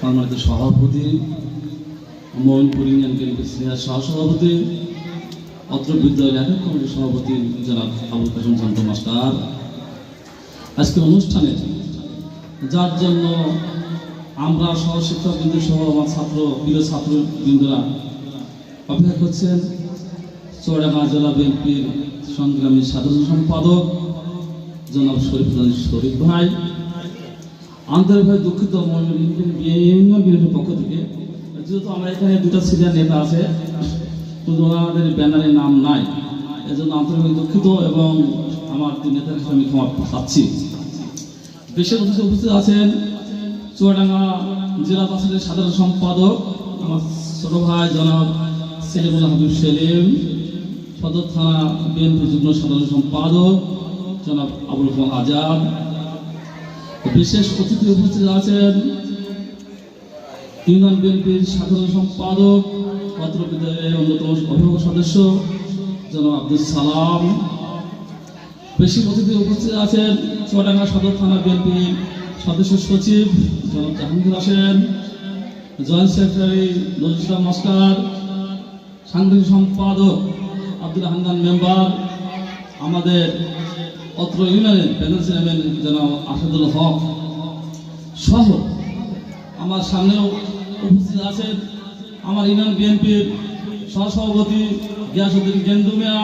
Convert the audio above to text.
সম্মানিত সভাপতি Mohanpur union BNP senior সহসভাপতি, অত্র বিদ্যালয় লেখক কমিটির সভাপতি, জনাব আবুল কাসম শান্ত মাস্টার। আজকে অনুষ্ঠানে যার জন্য আমরা সহশিক্ষক বিন্দু সহ আমার ছাত্র, প্রিয় ছাত্র বিন্দুরা অপেক্ষা করছেন, চৌড়াঙ্গা জেলা বিএনপির সংগ্রামী সাধারণ সম্পাদক জনাব শরীফ শরীফ ভাই। আন্তরিকভাবে দুঃখিত ইউনিয়ন বিএনপির পক্ষ থেকে। যেহেতু আমরা এখানে দুটা সিনিয়র নেতা আছে কিন্তু আমাদের ব্যানারে নাম নাই, এজন্য আন্তরিকভাবে দুঃখিত এবং আমার দুই নেতার কাছে আমি ক্ষমা চাচ্ছি। বিশেষ অতিথি উপস্থিত আছেন চুয়াডাঙ্গা জেলা পরিষদের সাধারণ সম্পাদক আমার ছোট ভাই জনাব সেলিমুল হাবিব সেলিম, সদর থানা বিএনপি যুগ্ম সাধারণ সম্পাদক জনাব আবুল আজাদ বিশেষ অতিথি উপস্থিত আছেন ইউনিয়ন বিএনপির সাধারণ সম্পাদক পত্র বিদ্যালয়ের অন্যতম অভিভাবক সদস্য, জনাব আব্দুল সালাম। বেশি অতিথি উপস্থিত আছেন চুয়াডাঙ্গা সদর থানা বিএনপির সদস্য সচিব, জনাব Jahangir Hossain, joint secretary Nazrul Islam master সাংগঠনিক সম্পাদক আব্দুল হান্নান মেম্বার, আমাদের অত্র ইউনিয়নের প্যানেল চেয়ারম্যান জনাব আসাদুল হক সহ আমার সামনেও উপস্থিত আছেন। আমার ইউনিয়ন বিএনপির সহসভাপতি গিয়াসুদ্দিন গেন্দুমিয়া